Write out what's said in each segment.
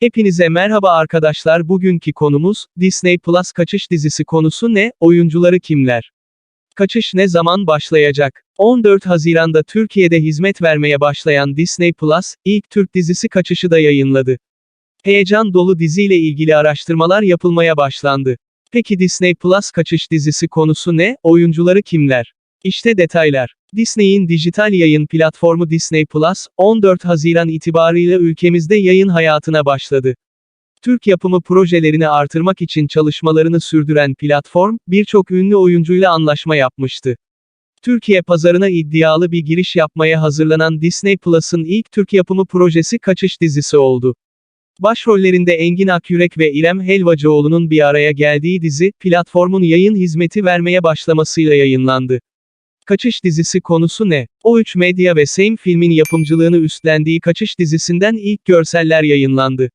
Hepinize merhaba arkadaşlar bugünkü konumuz, Disney Plus kaçış dizisi konusu ne, oyuncuları kimler? Kaçış ne zaman başlayacak? 14 Haziran'da Türkiye'de hizmet vermeye başlayan Disney Plus, ilk Türk dizisi Kaçış'ı da yayınladı. Heyecan dolu diziyle ilgili araştırmalar yapılmaya başlandı. Peki Disney Plus Kaçış dizisi konusu ne, oyuncuları kimler? İşte detaylar. Disney'in dijital yayın platformu Disney Plus, 14 Haziran itibarıyla ülkemizde yayın hayatına başladı. Türk yapımı projelerini artırmak için çalışmalarını sürdüren platform, birçok ünlü oyuncuyla anlaşma yapmıştı. Türkiye pazarına iddialı bir giriş yapmaya hazırlanan Disney Plus'ın ilk Türk yapımı projesi Kaçış dizisi oldu. Başrollerinde Engin Akyürek ve İrem Helvacıoğlu'nun bir araya geldiği dizi, platformun yayın hizmeti vermeye başlamasıyla yayınlandı. Kaçış dizisi konusu ne? O3 Medya ve Same Film'in yapımcılığını üstlendiği Kaçış dizisinden ilk görseller yayınlandı.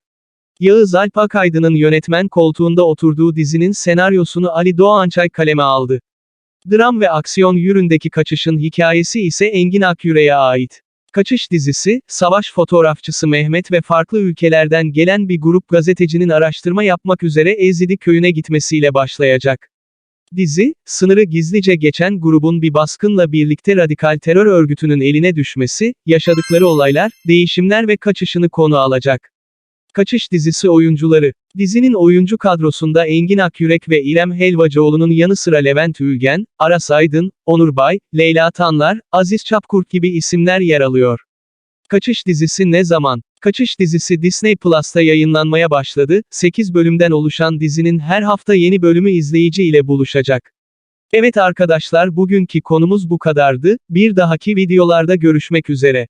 Yağız Alp Akaydın'ın yönetmen koltuğunda oturduğu dizinin senaryosunu Ali Doğançay kaleme aldı. Dram ve aksiyon yüründeki kaçışın hikayesi ise Engin Akyürek'e ait. Kaçış dizisi, savaş fotoğrafçısı Mehmet ve farklı ülkelerden gelen bir grup gazetecinin araştırma yapmak üzere Ezidi köyüne gitmesiyle başlayacak. Dizi, sınırı gizlice geçen grubun bir baskınla birlikte radikal terör örgütünün eline düşmesi, yaşadıkları olaylar, değişimler ve kaçışını konu alacak. Kaçış dizisi oyuncuları. Dizinin oyuncu kadrosunda Engin Akyürek ve İrem Helvacıoğlu'nun yanı sıra Levent Ülgen, Aras Aydın, Onur Bay, Leyla Tanlar, Aziz Çapkurt gibi isimler yer alıyor. Kaçış dizisi ne zaman? Kaçış dizisi Disney Plus'ta yayınlanmaya başladı, 8 bölümden oluşan dizinin her hafta yeni bölümü izleyici ile buluşacak. Evet arkadaşlar bugünkü konumuz bu kadardı, bir dahaki videolarda görüşmek üzere.